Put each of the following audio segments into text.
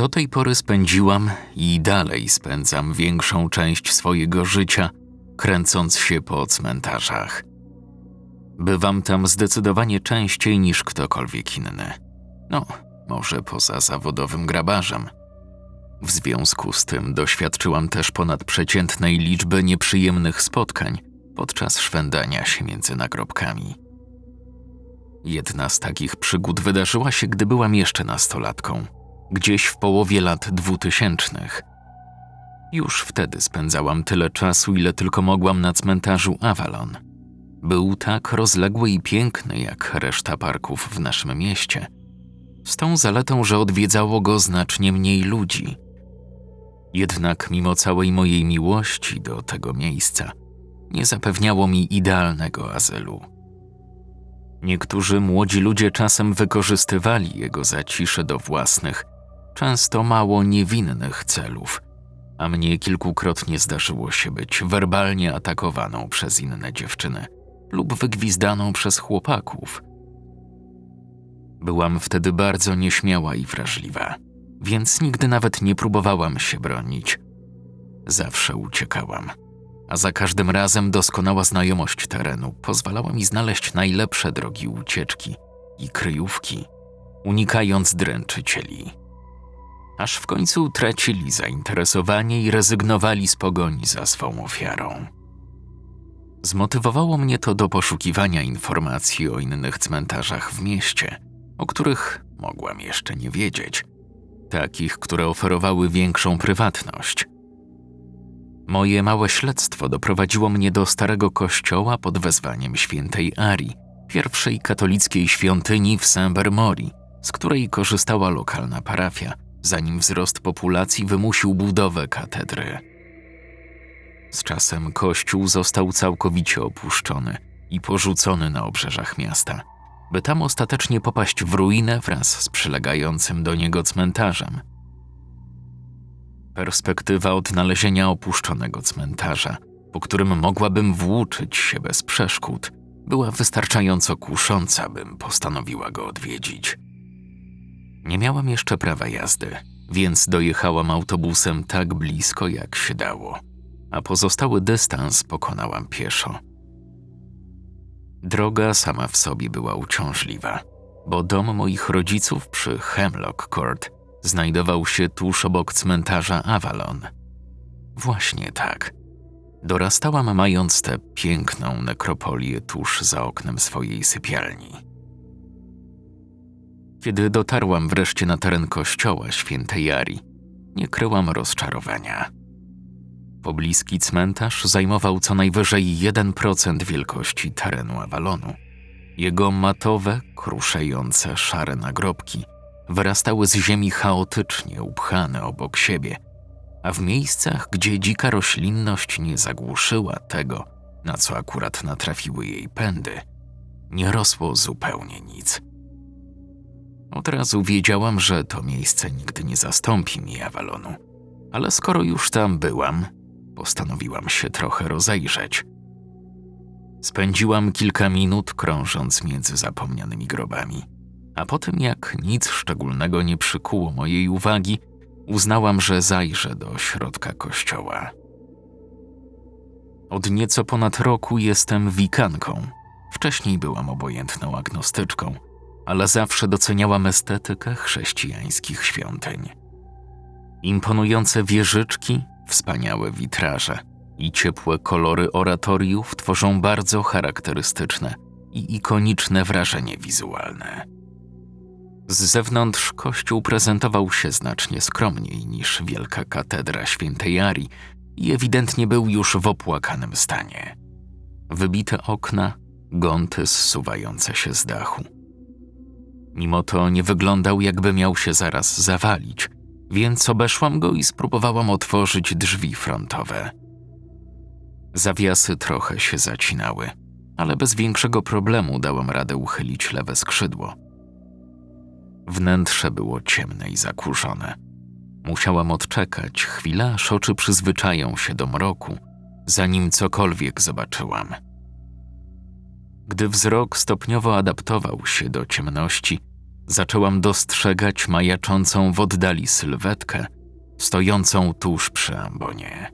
Do tej pory spędziłam i dalej spędzam większą część swojego życia kręcąc się po cmentarzach. Bywam tam zdecydowanie częściej niż ktokolwiek inny. No, może poza zawodowym grabarzem. W związku z tym doświadczyłam też ponadprzeciętnej liczby nieprzyjemnych spotkań podczas szwendania się między nagrobkami. Jedna z takich przygód wydarzyła się, gdy byłam jeszcze nastolatką, gdzieś w połowie lat dwutysięcznych. Już wtedy spędzałam tyle czasu, ile tylko mogłam na cmentarzu Avalon. Był tak rozległy i piękny jak reszta parków w naszym mieście. Z tą zaletą, że odwiedzało go znacznie mniej ludzi. Jednak mimo całej mojej miłości do tego miejsca, nie zapewniało mi idealnego azylu. Niektórzy młodzi ludzie czasem wykorzystywali jego zacisze do własnych, często mało niewinnych celów, a mnie kilkukrotnie zdarzyło się być werbalnie atakowaną przez inne dziewczyny lub wygwizdaną przez chłopaków. Byłam wtedy bardzo nieśmiała i wrażliwa, więc nigdy nawet nie próbowałam się bronić. Zawsze uciekałam a za każdym razem doskonała znajomość terenu pozwalała mi znaleźć najlepsze drogi ucieczki i kryjówki, unikając dręczycieli. Aż w końcu tracili zainteresowanie i rezygnowali z pogoni za swą ofiarą. Zmotywowało mnie to do poszukiwania informacji o innych cmentarzach w mieście, o których mogłam jeszcze nie wiedzieć, takich, które oferowały większą prywatność – Moje małe śledztwo doprowadziło mnie do starego kościoła pod wezwaniem świętej Ari, pierwszej katolickiej świątyni w Saint-Bermori, z której korzystała lokalna parafia, zanim wzrost populacji wymusił budowę katedry. Z czasem kościół został całkowicie opuszczony i porzucony na obrzeżach miasta, by tam ostatecznie popaść w ruinę wraz z przylegającym do niego cmentarzem – Perspektywa odnalezienia opuszczonego cmentarza, po którym mogłabym włóczyć się bez przeszkód, była wystarczająco kusząca, bym postanowiła go odwiedzić. Nie miałam jeszcze prawa jazdy, więc dojechałam autobusem tak blisko, jak się dało, a pozostały dystans pokonałam pieszo. Droga sama w sobie była uciążliwa, bo dom moich rodziców przy Hemlock Court znajdował się tuż obok cmentarza Avalon. Właśnie tak. Dorastałam mając tę piękną nekropolię tuż za oknem swojej sypialni. Kiedy dotarłam wreszcie na teren kościoła świętej Jari, nie kryłam rozczarowania. Pobliski cmentarz zajmował co najwyżej 1% wielkości terenu Avalonu. Jego matowe, kruszejące, szare nagrobki – wyrastały z ziemi chaotycznie upchane obok siebie, a w miejscach, gdzie dzika roślinność nie zagłuszyła tego, na co akurat natrafiły jej pędy, nie rosło zupełnie nic. Od razu wiedziałam, że to miejsce nigdy nie zastąpi mi Avalonu, ale skoro już tam byłam, postanowiłam się trochę rozejrzeć. Spędziłam kilka minut krążąc między zapomnianymi grobami a po tym jak nic szczególnego nie przykuło mojej uwagi, uznałam, że zajrzę do środka kościoła. Od nieco ponad roku jestem wikanką. Wcześniej byłam obojętną agnostyczką, ale zawsze doceniałam estetykę chrześcijańskich świątyń. Imponujące wieżyczki, wspaniałe witraże i ciepłe kolory oratoriów tworzą bardzo charakterystyczne i ikoniczne wrażenie wizualne. Z zewnątrz kościół prezentował się znacznie skromniej niż wielka katedra świętej Arii i ewidentnie był już w opłakanym stanie. Wybite okna, gonty zsuwające się z dachu. Mimo to nie wyglądał, jakby miał się zaraz zawalić, więc obeszłam go i spróbowałam otworzyć drzwi frontowe. Zawiasy trochę się zacinały, ale bez większego problemu dałam radę uchylić lewe skrzydło – Wnętrze było ciemne i zakurzone. Musiałam odczekać chwilę, aż oczy przyzwyczają się do mroku, zanim cokolwiek zobaczyłam. Gdy wzrok stopniowo adaptował się do ciemności, zaczęłam dostrzegać majaczącą w oddali sylwetkę, stojącą tuż przy ambonie.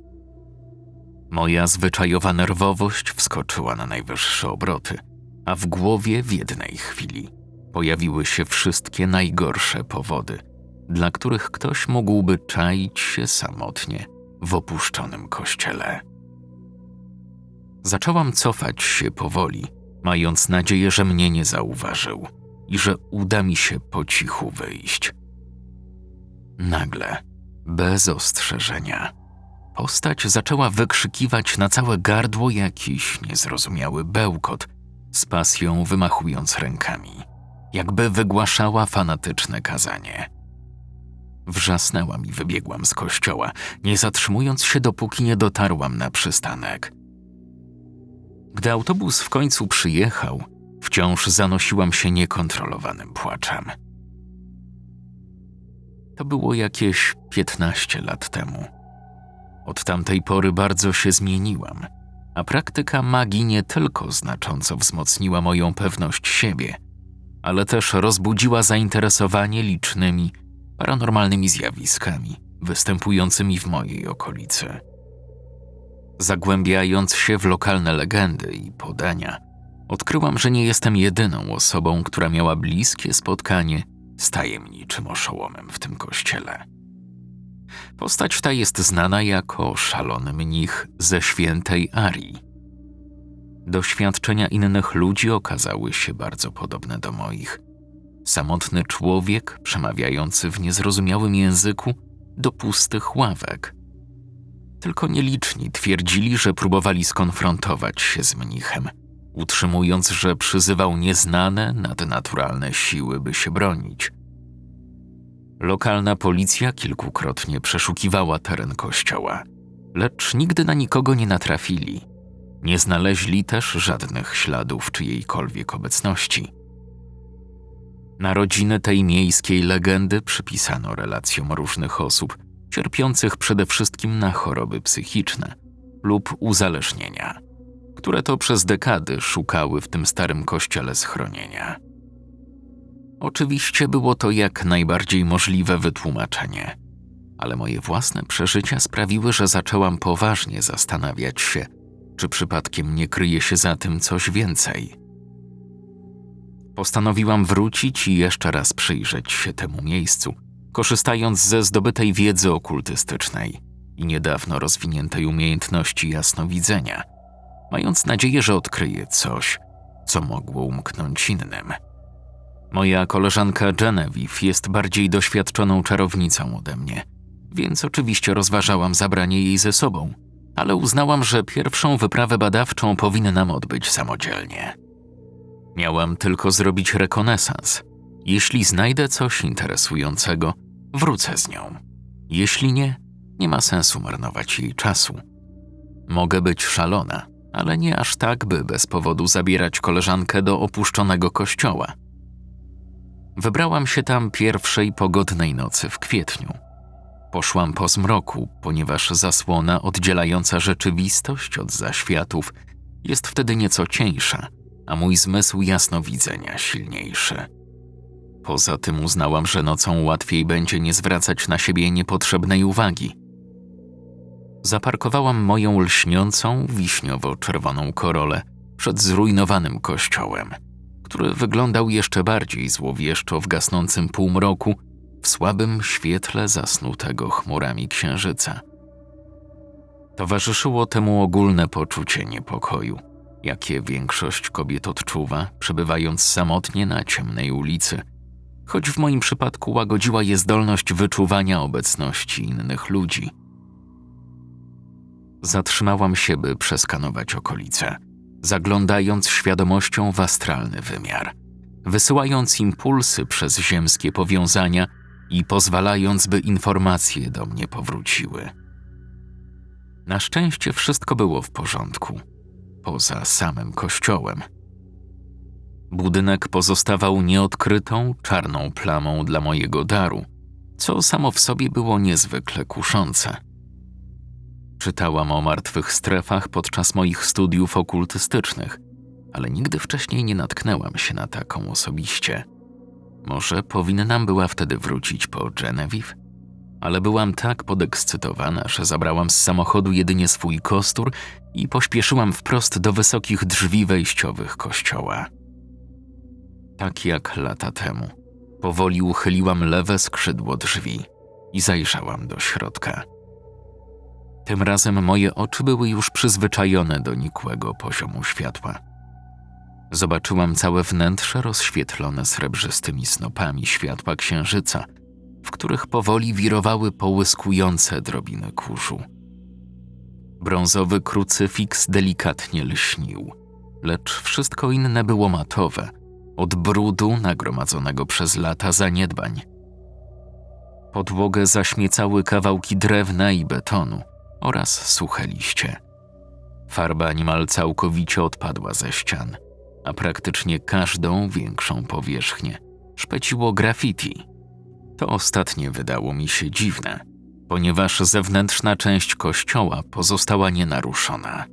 Moja zwyczajowa nerwowość wskoczyła na najwyższe obroty, a w głowie w jednej chwili pojawiły się wszystkie najgorsze powody, dla których ktoś mógłby czaić się samotnie w opuszczonym kościele. Zaczęłam cofać się powoli, mając nadzieję, że mnie nie zauważył i że uda mi się po cichu wyjść. Nagle, bez ostrzeżenia, postać zaczęła wykrzykiwać na całe gardło jakiś niezrozumiały bełkot, z pasją wymachując rękami, jakby wygłaszała fanatyczne kazanie. Wrzasnęłam i wybiegłam z kościoła, nie zatrzymując się, dopóki nie dotarłam na przystanek. Gdy autobus w końcu przyjechał, wciąż zanosiłam się niekontrolowanym płaczem. To było jakieś 15 lat temu. Od tamtej pory bardzo się zmieniłam, a praktyka magii nie tylko znacząco wzmocniła moją pewność siebie, ale też rozbudziła zainteresowanie licznymi paranormalnymi zjawiskami występującymi w mojej okolicy. Zagłębiając się w lokalne legendy i podania, odkryłam, że nie jestem jedyną osobą, która miała bliskie spotkanie z tajemniczym oszołomem w tym kościele. Postać ta jest znana jako szalony mnich ze świętej Arii. Doświadczenia innych ludzi okazały się bardzo podobne do moich. Samotny człowiek przemawiający w niezrozumiałym języku do pustych ławek. Tylko nieliczni twierdzili, że próbowali skonfrontować się z mnichem, utrzymując, że przyzywał nieznane, nadnaturalne siły, by się bronić. Lokalna policja kilkukrotnie przeszukiwała teren kościoła, lecz nigdy na nikogo nie natrafili. Nie znaleźli też żadnych śladów czyjejkolwiek obecności. Narodziny tej miejskiej legendy przypisano relacjom różnych osób, cierpiących przede wszystkim na choroby psychiczne lub uzależnienia, które to przez dekady szukały w tym starym kościele schronienia. Oczywiście było to jak najbardziej możliwe wytłumaczenie, ale moje własne przeżycia sprawiły, że zaczęłam poważnie zastanawiać się, czy przypadkiem nie kryje się za tym coś więcej. Postanowiłam wrócić i jeszcze raz przyjrzeć się temu miejscu, korzystając ze zdobytej wiedzy okultystycznej i niedawno rozwiniętej umiejętności jasnowidzenia, mając nadzieję, że odkryję coś, co mogło umknąć innym. Moja koleżanka Genevieve jest bardziej doświadczoną czarownicą ode mnie, więc oczywiście rozważałam zabranie jej ze sobą, ale uznałam, że pierwszą wyprawę badawczą powinnam odbyć samodzielnie. Miałam tylko zrobić rekonesans. Jeśli znajdę coś interesującego, wrócę z nią. Jeśli nie, nie ma sensu marnować jej czasu. Mogę być szalona, ale nie aż tak, by bez powodu zabierać koleżankę do opuszczonego kościoła. Wybrałam się tam pierwszej pogodnej nocy w kwietniu. Poszłam po zmroku, ponieważ zasłona oddzielająca rzeczywistość od zaświatów jest wtedy nieco cieńsza, a mój zmysł jasnowidzenia silniejszy. Poza tym uznałam, że nocą łatwiej będzie nie zwracać na siebie niepotrzebnej uwagi. Zaparkowałam moją lśniącą, wiśniowo-czerwoną korolę przed zrujnowanym kościołem, który wyglądał jeszcze bardziej złowieszczo w gasnącym półmroku w słabym świetle zasnutego chmurami księżyca. Towarzyszyło temu ogólne poczucie niepokoju, jakie większość kobiet odczuwa, przebywając samotnie na ciemnej ulicy, choć w moim przypadku łagodziła je zdolność wyczuwania obecności innych ludzi. Zatrzymałam się, by przeskanować okolice, zaglądając świadomością w astralny wymiar, wysyłając impulsy przez ziemskie powiązania i pozwalając, by informacje do mnie powróciły. Na szczęście wszystko było w porządku, poza samym kościołem. Budynek pozostawał nieodkrytą, czarną plamą dla mojego daru, co samo w sobie było niezwykle kuszące. Czytałam o martwych strefach podczas moich studiów okultystycznych, ale nigdy wcześniej nie natknęłam się na taką osobiście – Może powinnam była wtedy wrócić po Genevieve? Ale byłam tak podekscytowana, że zabrałam z samochodu jedynie swój kostur i pośpieszyłam wprost do wysokich drzwi wejściowych kościoła. Tak jak lata temu, powoli uchyliłam lewe skrzydło drzwi i zajrzałam do środka. Tym razem moje oczy były już przyzwyczajone do nikłego poziomu światła. Zobaczyłam całe wnętrze rozświetlone srebrzystymi snopami światła księżyca, w których powoli wirowały połyskujące drobiny kurzu. Brązowy krucyfiks delikatnie lśnił, lecz wszystko inne było matowe, od brudu nagromadzonego przez lata zaniedbań. Podłogę zaśmiecały kawałki drewna i betonu oraz suche liście. Farba niemal całkowicie odpadła ze ścian, a praktycznie każdą większą powierzchnię szpeciło graffiti. To ostatnie wydało mi się dziwne, ponieważ zewnętrzna część kościoła pozostała nienaruszona.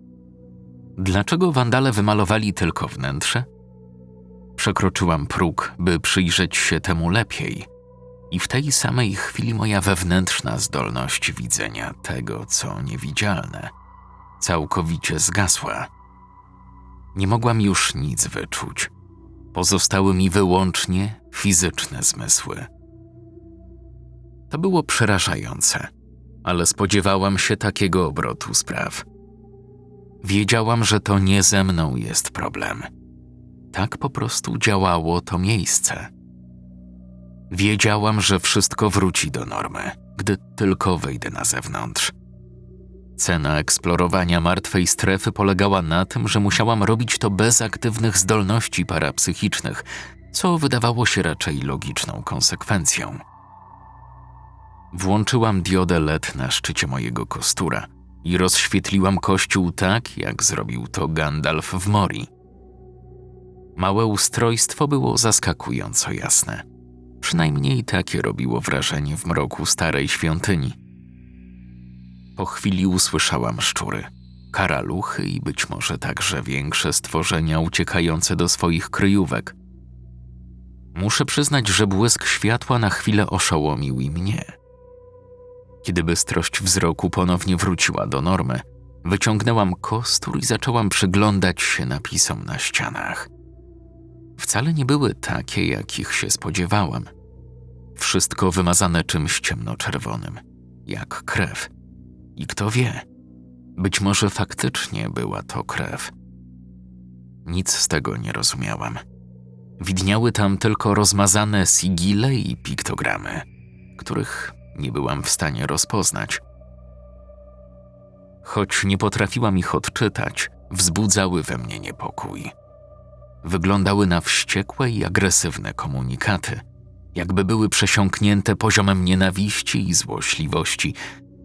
Dlaczego wandale wymalowali tylko wnętrze? Przekroczyłam próg, by przyjrzeć się temu lepiej, i w tej samej chwili moja wewnętrzna zdolność widzenia tego, co niewidzialne, całkowicie zgasła. Nie mogłam już nic wyczuć. Pozostały mi wyłącznie fizyczne zmysły. To było przerażające, ale spodziewałam się takiego obrotu spraw. Wiedziałam, że to nie ze mną jest problem. Tak po prostu działało to miejsce. Wiedziałam, że wszystko wróci do normy, gdy tylko wyjdę na zewnątrz. Cena eksplorowania martwej strefy polegała na tym, że musiałam robić to bez aktywnych zdolności parapsychicznych, co wydawało się raczej logiczną konsekwencją. Włączyłam diodę LED na szczycie mojego kostura i rozświetliłam kościół tak, jak zrobił to Gandalf w Mori. Małe ustrojstwo było zaskakująco jasne. Przynajmniej takie robiło wrażenie w mroku starej świątyni. Po chwili usłyszałam szczury, karaluchy i być może także większe stworzenia uciekające do swoich kryjówek. Muszę przyznać, że błysk światła na chwilę oszołomił i mnie. Kiedy bystrość wzroku ponownie wróciła do normy, wyciągnęłam kostur i zaczęłam przyglądać się napisom na ścianach. Wcale nie były takie, jakich się spodziewałam. Wszystko wymazane czymś ciemnoczerwonym, jak krew. I kto wie, być może faktycznie była to krew. Nic z tego nie rozumiałam. Widniały tam tylko rozmazane sigile i piktogramy, których nie byłam w stanie rozpoznać. Choć nie potrafiłam ich odczytać, wzbudzały we mnie niepokój. Wyglądały na wściekłe i agresywne komunikaty, jakby były przesiąknięte poziomem nienawiści i złośliwości,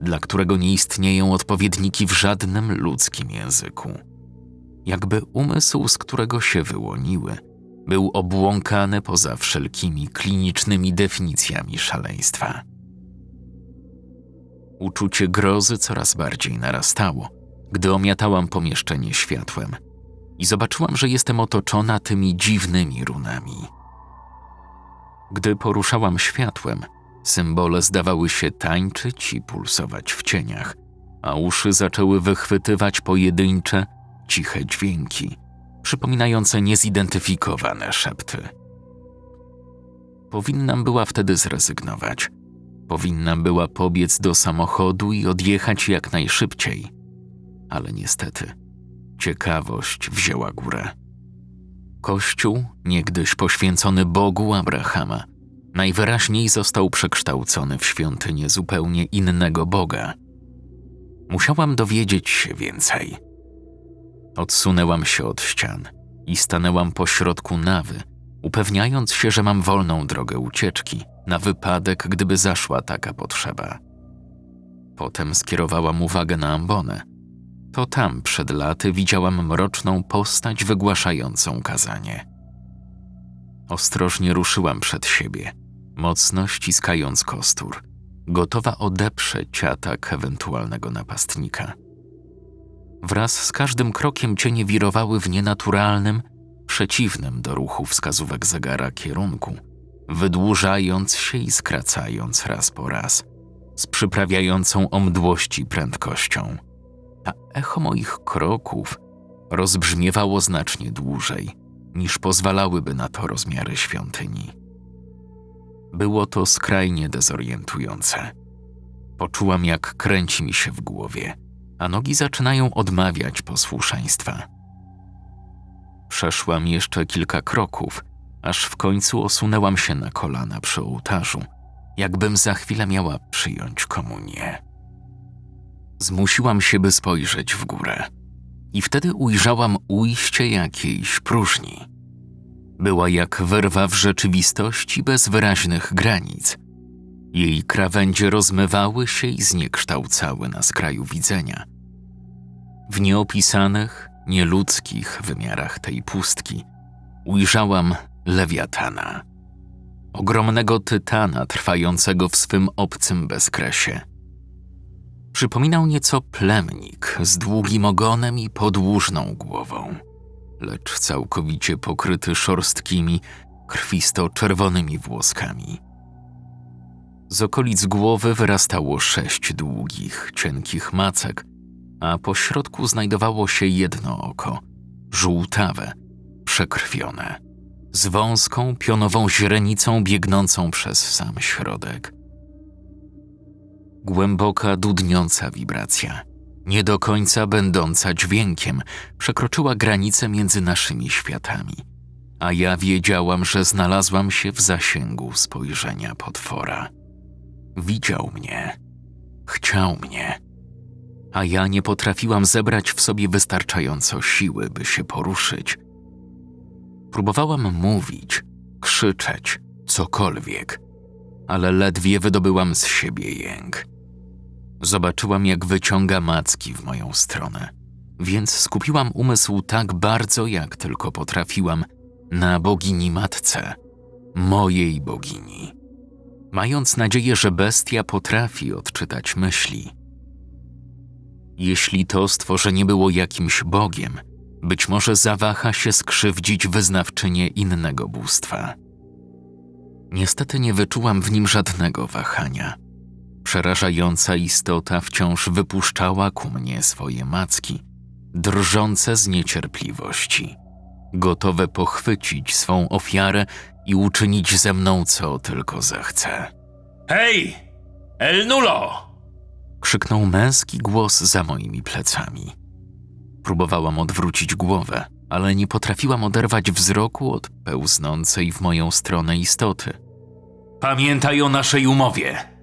dla którego nie istnieją odpowiedniki w żadnym ludzkim języku. Jakby umysł, z którego się wyłoniły, był obłąkany poza wszelkimi klinicznymi definicjami szaleństwa. Uczucie grozy coraz bardziej narastało, gdy omiatałam pomieszczenie światłem i zobaczyłam, że jestem otoczona tymi dziwnymi runami. Gdy poruszałam światłem, symbole zdawały się tańczyć i pulsować w cieniach, a uszy zaczęły wychwytywać pojedyncze, ciche dźwięki, przypominające niezidentyfikowane szepty. Powinnam była wtedy zrezygnować. Powinnam była pobiec do samochodu i odjechać jak najszybciej. Ale niestety, ciekawość wzięła górę. Kościół, niegdyś poświęcony Bogu Abrahama, najwyraźniej został przekształcony w świątynię zupełnie innego Boga. Musiałam dowiedzieć się więcej. Odsunęłam się od ścian i stanęłam pośrodku nawy, upewniając się, że mam wolną drogę ucieczki na wypadek, gdyby zaszła taka potrzeba. Potem skierowałam uwagę na ambonę. To tam przed laty widziałam mroczną postać wygłaszającą kazanie. Ostrożnie ruszyłam przed siebie, mocno ściskając kostur, gotowa odeprzeć atak ewentualnego napastnika. Wraz z każdym krokiem cienie wirowały w nienaturalnym, przeciwnym do ruchu wskazówek zegara kierunku, wydłużając się i skracając raz po raz, z przyprawiającą o mdłości prędkością. A echo moich kroków rozbrzmiewało znacznie dłużej, niż pozwalałyby na to rozmiary świątyni. Było to skrajnie dezorientujące. Poczułam, jak kręci mi się w głowie, a nogi zaczynają odmawiać posłuszeństwa. Przeszłam jeszcze kilka kroków, aż w końcu osunęłam się na kolana przy ołtarzu, jakbym za chwilę miała przyjąć komunię. Zmusiłam się, by spojrzeć w górę, i wtedy ujrzałam ujście jakiejś próżni. Była jak wyrwa w rzeczywistości bez wyraźnych granic. Jej krawędzie rozmywały się i zniekształcały na skraju widzenia. W nieopisanych, nieludzkich wymiarach tej pustki ujrzałam lewiatana. Ogromnego tytana trwającego w swym obcym bezkresie. Przypominał nieco plemnik z długim ogonem i podłużną głową, lecz całkowicie pokryty szorstkimi, krwisto-czerwonymi włoskami. Z okolic głowy wyrastało sześć długich, cienkich macek, a po środku znajdowało się jedno oko, żółtawe, przekrwione, z wąską, pionową źrenicą biegnącą przez sam środek. Głęboka, dudniąca wibracja, nie do końca będąca dźwiękiem, przekroczyła granicę między naszymi światami, a ja wiedziałam, że znalazłam się w zasięgu spojrzenia potwora. Widział mnie, chciał mnie, a ja nie potrafiłam zebrać w sobie wystarczająco siły, by się poruszyć. Próbowałam mówić, krzyczeć, cokolwiek, ale ledwie wydobyłam z siebie jęk. Zobaczyłam, jak wyciąga macki w moją stronę, więc skupiłam umysł tak bardzo, jak tylko potrafiłam, na bogini matce, mojej bogini, mając nadzieję, że bestia potrafi odczytać myśli. Jeśli to stworzenie było jakimś bogiem, być może zawaha się skrzywdzić wyznawczynię innego bóstwa. Niestety nie wyczułam w nim żadnego wahania. Przerażająca istota wciąż wypuszczała ku mnie swoje macki, drżące z niecierpliwości, gotowe pochwycić swą ofiarę i uczynić ze mną co tylko zechce. Hej! El Nulo! Krzyknął męski głos za moimi plecami. Próbowałam odwrócić głowę, ale nie potrafiłam oderwać wzroku od pełznącej w moją stronę istoty. Pamiętaj o naszej umowie.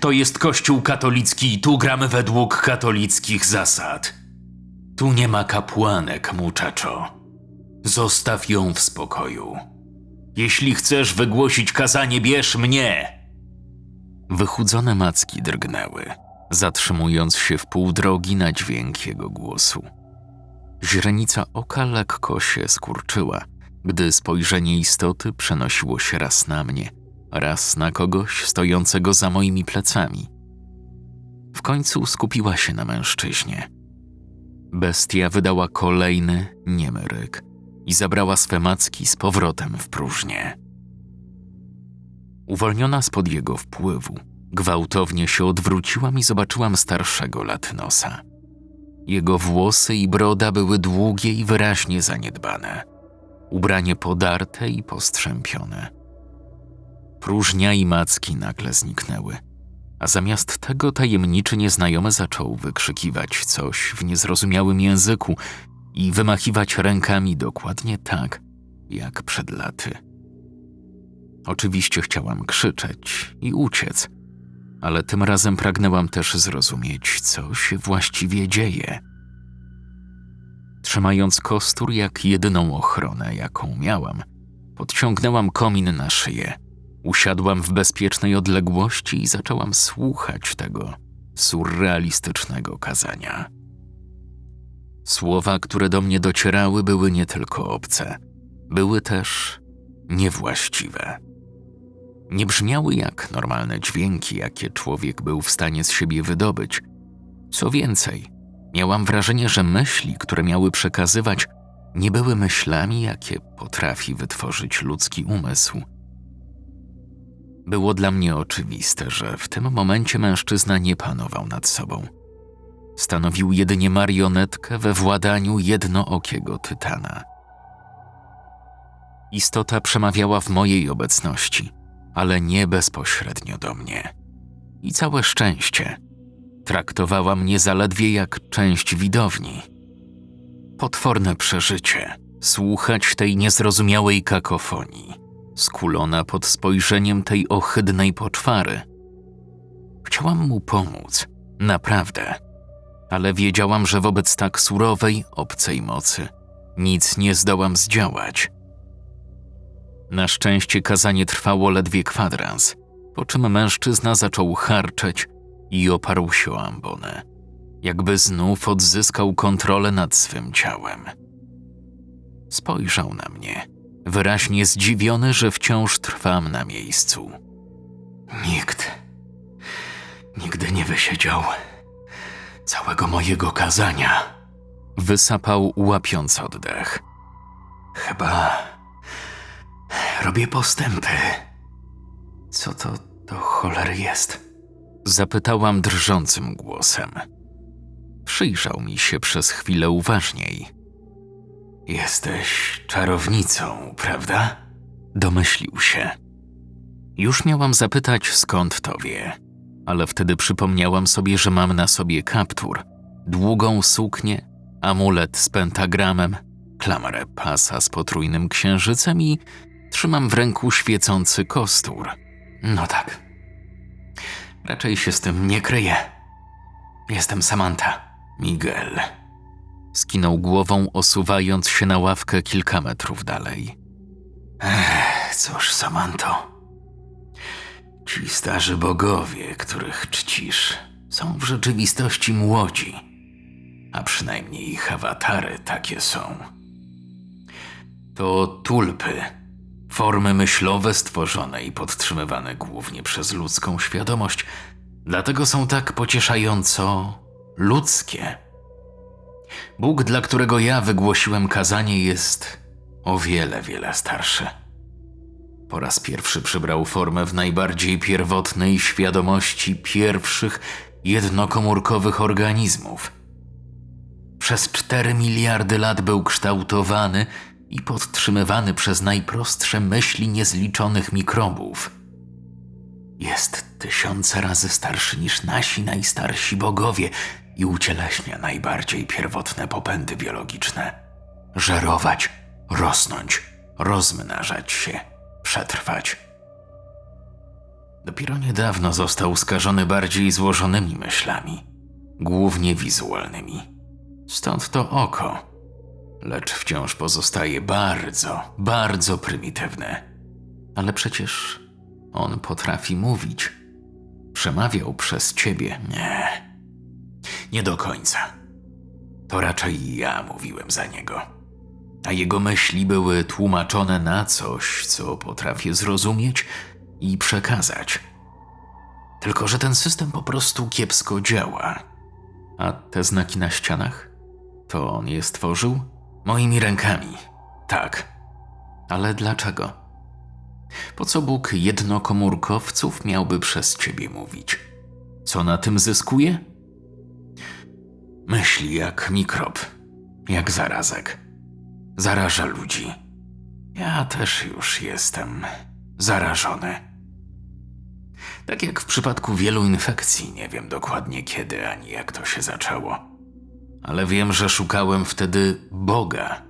To jest kościół katolicki i tu gramy według katolickich zasad. Tu nie ma kapłanek, muczaczo. Zostaw ją w spokoju. Jeśli chcesz wygłosić kazanie, bierz mnie. Wychudzone macki drgnęły, zatrzymując się w pół drogi na dźwięk jego głosu. Źrenica oka lekko się skurczyła, gdy spojrzenie istoty przenosiło się raz na mnie, raz na kogoś stojącego za moimi plecami. W końcu skupiła się na mężczyźnie. Bestia wydała kolejny niemy ryk i zabrała swe macki z powrotem w próżnię. Uwolniona spod jego wpływu, gwałtownie się odwróciłam i zobaczyłam starszego latynosa. Jego włosy i broda były długie i wyraźnie zaniedbane, ubranie podarte i postrzępione. Próżnia i macki nagle zniknęły, a zamiast tego tajemniczy nieznajomy zaczął wykrzykiwać coś w niezrozumiałym języku i wymachiwać rękami dokładnie tak, jak przed laty. Oczywiście chciałam krzyczeć i uciec, ale tym razem pragnęłam też zrozumieć, co się właściwie dzieje. Trzymając kostur jak jedyną ochronę, jaką miałam, podciągnęłam komin na szyję, usiadłam w bezpiecznej odległości i zaczęłam słuchać tego surrealistycznego kazania. Słowa, które do mnie docierały, były nie tylko obce, były też niewłaściwe. Nie brzmiały jak normalne dźwięki, jakie człowiek był w stanie z siebie wydobyć. Co więcej, miałam wrażenie, że myśli, które miały przekazywać, nie były myślami, jakie potrafi wytworzyć ludzki umysł. Było dla mnie oczywiste, że w tym momencie mężczyzna nie panował nad sobą. Stanowił jedynie marionetkę we władaniu jednookiego tytana. Istota przemawiała w mojej obecności, ale nie bezpośrednio do mnie. I całe szczęście traktowała mnie zaledwie jak część widowni. Potworne przeżycie słuchać tej niezrozumiałej kakofonii, skulona pod spojrzeniem tej ohydnej poczwary. Chciałam mu pomóc, naprawdę, ale wiedziałam, że wobec tak surowej, obcej mocy nic nie zdołam zdziałać. Na szczęście kazanie trwało ledwie kwadrans, po czym mężczyzna zaczął harczeć i oparł się o ambonę, jakby znów odzyskał kontrolę nad swym ciałem. Spojrzał na mnie, wyraźnie zdziwiony, że wciąż trwam na miejscu. Nikt nigdy nie wysiedział całego mojego kazania. Wysapał, łapiąc oddech. Chyba robię postępy. Co to do cholery jest? Zapytałam drżącym głosem. Przyjrzał mi się przez chwilę uważniej. Jesteś czarownicą, prawda? Domyślił się. Już miałam zapytać, skąd to wie, ale wtedy przypomniałam sobie, że mam na sobie kaptur, długą suknię, amulet z pentagramem, klamrę pasa z potrójnym księżycem i trzymam w ręku świecący kostur. No tak. Raczej się z tym nie kryję. Jestem Samantha. Miguel. Skinął głową, osuwając się na ławkę kilka metrów dalej. Ech, cóż, Samanto. Ci starzy bogowie, których czcisz, są w rzeczywistości młodzi, a przynajmniej ich awatary takie są. To tulpy, formy myślowe stworzone i podtrzymywane głównie przez ludzką świadomość, dlatego są tak pocieszająco ludzkie. Bóg, dla którego ja wygłosiłem kazanie, jest o wiele, wiele starszy. Po raz pierwszy przybrał formę w najbardziej pierwotnej świadomości pierwszych jednokomórkowych organizmów. Przez cztery miliardy lat był kształtowany i podtrzymywany przez najprostsze myśli niezliczonych mikrobów. Jest tysiące razy starszy niż nasi najstarsi bogowie i ucieleśnia najbardziej pierwotne popędy biologiczne. Żerować, rosnąć, rozmnażać się, przetrwać. Dopiero niedawno został skażony bardziej złożonymi myślami, głównie wizualnymi. Stąd to oko, lecz wciąż pozostaje bardzo, bardzo prymitywne. Ale przecież on potrafi mówić. Przemawiał przez ciebie. Nie. Nie do końca. To raczej ja mówiłem za niego. A jego myśli były tłumaczone na coś, co potrafię zrozumieć i przekazać. Tylko, że ten system po prostu kiepsko działa. A te znaki na ścianach? To on je stworzył? Moimi rękami. Tak. Ale dlaczego? Po co Bóg jednokomórkowców miałby przez ciebie mówić? Co na tym zyskuje? Myśli jak mikrob, jak zarazek. Zaraża ludzi. Ja też już jestem zarażony. Tak jak w przypadku wielu infekcji, nie wiem dokładnie kiedy ani jak to się zaczęło. Ale wiem, że szukałem wtedy Boga.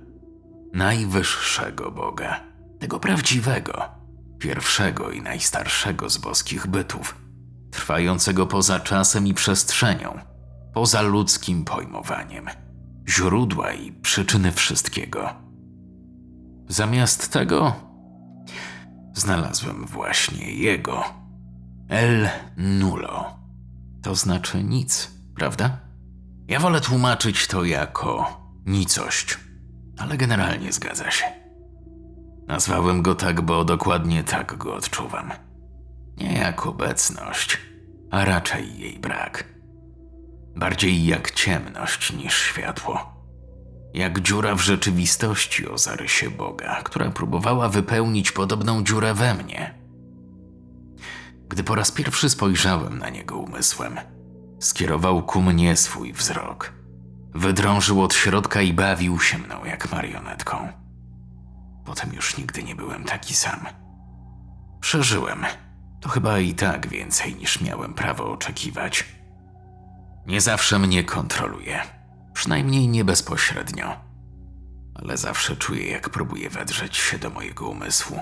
Najwyższego Boga. Tego prawdziwego, pierwszego i najstarszego z boskich bytów, trwającego poza czasem i przestrzenią, poza ludzkim pojmowaniem, źródła i przyczyny wszystkiego. Zamiast tego znalazłem właśnie jego. El Nulo. To znaczy nic, prawda? Ja wolę tłumaczyć to jako nicość, ale generalnie zgadza się. Nazwałem go tak, bo dokładnie tak go odczuwam. Nie jak obecność, a raczej jej brak. Bardziej jak ciemność niż światło. Jak dziura w rzeczywistości o zarysie Boga, która próbowała wypełnić podobną dziurę we mnie. Gdy po raz pierwszy spojrzałem na niego umysłem, skierował ku mnie swój wzrok. Wydrążył od środka i bawił się mną jak marionetką. Potem już nigdy nie byłem taki sam. Przeżyłem. To chyba i tak więcej niż miałem prawo oczekiwać. Nie zawsze mnie kontroluje, przynajmniej nie bezpośrednio, ale zawsze czuję, jak próbuje wedrzeć się do mojego umysłu.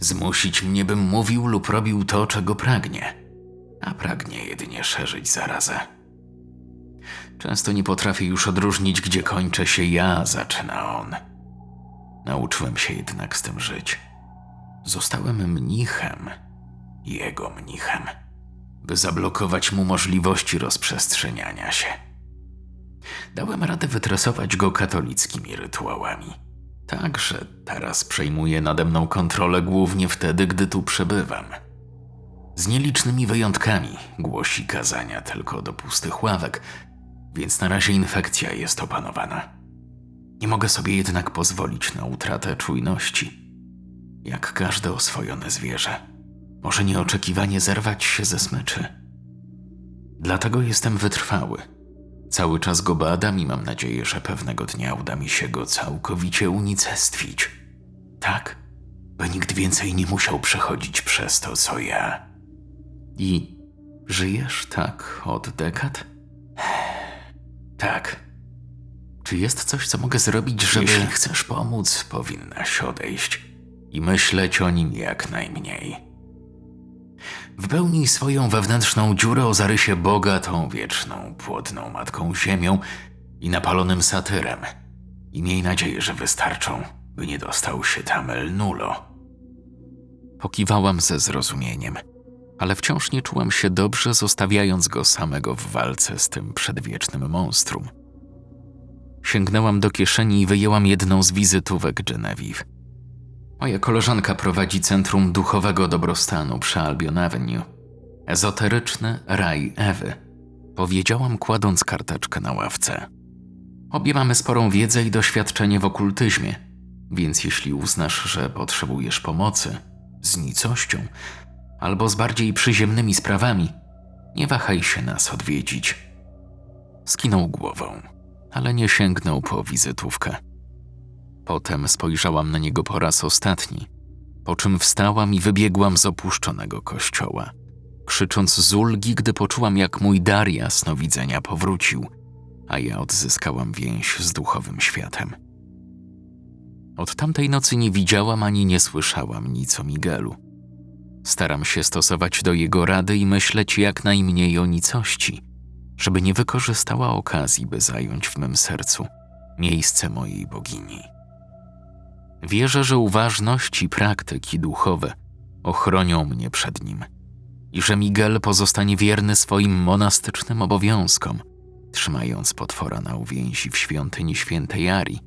Zmusić mnie, bym mówił lub robił to, czego pragnie, a pragnie jedynie szerzyć zarazę. Często nie potrafię już odróżnić, gdzie kończę się ja, zaczyna on. Nauczyłem się jednak z tym żyć. Zostałem mnichem, jego mnichem, by zablokować mu możliwości rozprzestrzeniania się. Dałem radę wytresować go katolickimi rytuałami. Tak, że teraz przejmuje nade mną kontrolę głównie wtedy, gdy tu przebywam. Z nielicznymi wyjątkami głosi kazania tylko do pustych ławek, więc na razie infekcja jest opanowana. Nie mogę sobie jednak pozwolić na utratę czujności. Jak każde oswojone zwierzę, może nieoczekiwanie zerwać się ze smyczy. Dlatego jestem wytrwały. Cały czas go badam i mam nadzieję, że pewnego dnia uda mi się go całkowicie unicestwić. Tak, by nikt więcej nie musiał przechodzić przez to, co ja. I żyjesz tak od dekad? Tak. Czy jest coś, co mogę zrobić, żeby... Jeśli chcesz pomóc, powinnaś odejść i myśleć o nim jak najmniej. Wypełnij swoją wewnętrzną dziurę o zarysie Boga tą wieczną, płodną Matką Ziemią i napalonym satyrem i miej nadzieję, że wystarczą, by nie dostał się tam El Nulo. Pokiwałam ze zrozumieniem, ale wciąż nie czułam się dobrze, zostawiając go samego w walce z tym przedwiecznym monstrum. Sięgnęłam do kieszeni i wyjęłam jedną z wizytówek Genevieve. Moja koleżanka prowadzi Centrum Duchowego Dobrostanu przy Albion Avenue. Ezoteryczny raj Ewy, powiedziałam kładąc karteczkę na ławce. Obie mamy sporą wiedzę i doświadczenie w okultyzmie, więc jeśli uznasz, że potrzebujesz pomocy z nicością albo z bardziej przyziemnymi sprawami, nie wahaj się nas odwiedzić. Skinął głową, ale nie sięgnął po wizytówkę. Potem spojrzałam na niego po raz ostatni, po czym wstałam i wybiegłam z opuszczonego kościoła, krzycząc z ulgi, gdy poczułam, jak mój dar jasnowidzenia powrócił, a ja odzyskałam więź z duchowym światem. Od tamtej nocy nie widziałam ani nie słyszałam nic o Miguelu. Staram się stosować do jego rady i myśleć jak najmniej o nicości, żeby nie wykorzystała okazji, by zająć w mym sercu miejsce mojej bogini. Wierzę, że uważność i praktyki duchowe ochronią mnie przed nim i że Miguel pozostanie wierny swoim monastycznym obowiązkom, trzymając potwora na uwięzi w świątyni świętej Ari.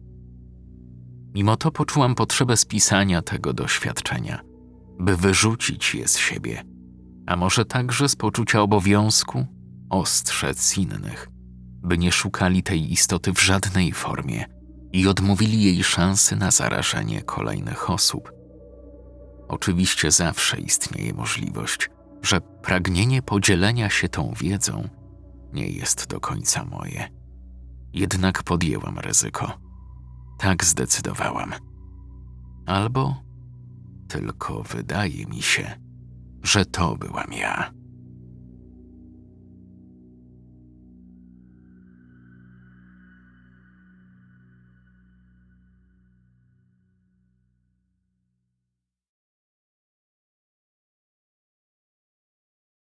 Mimo to poczułam potrzebę spisania tego doświadczenia, by wyrzucić je z siebie, a może także z poczucia obowiązku ostrzec innych, by nie szukali tej istoty w żadnej formie – i odmówili jej szansy na zarażenie kolejnych osób. Oczywiście zawsze istnieje możliwość, że pragnienie podzielenia się tą wiedzą nie jest do końca moje. Jednak podjęłam ryzyko. Tak zdecydowałam. Albo tylko wydaje mi się, że to byłam ja.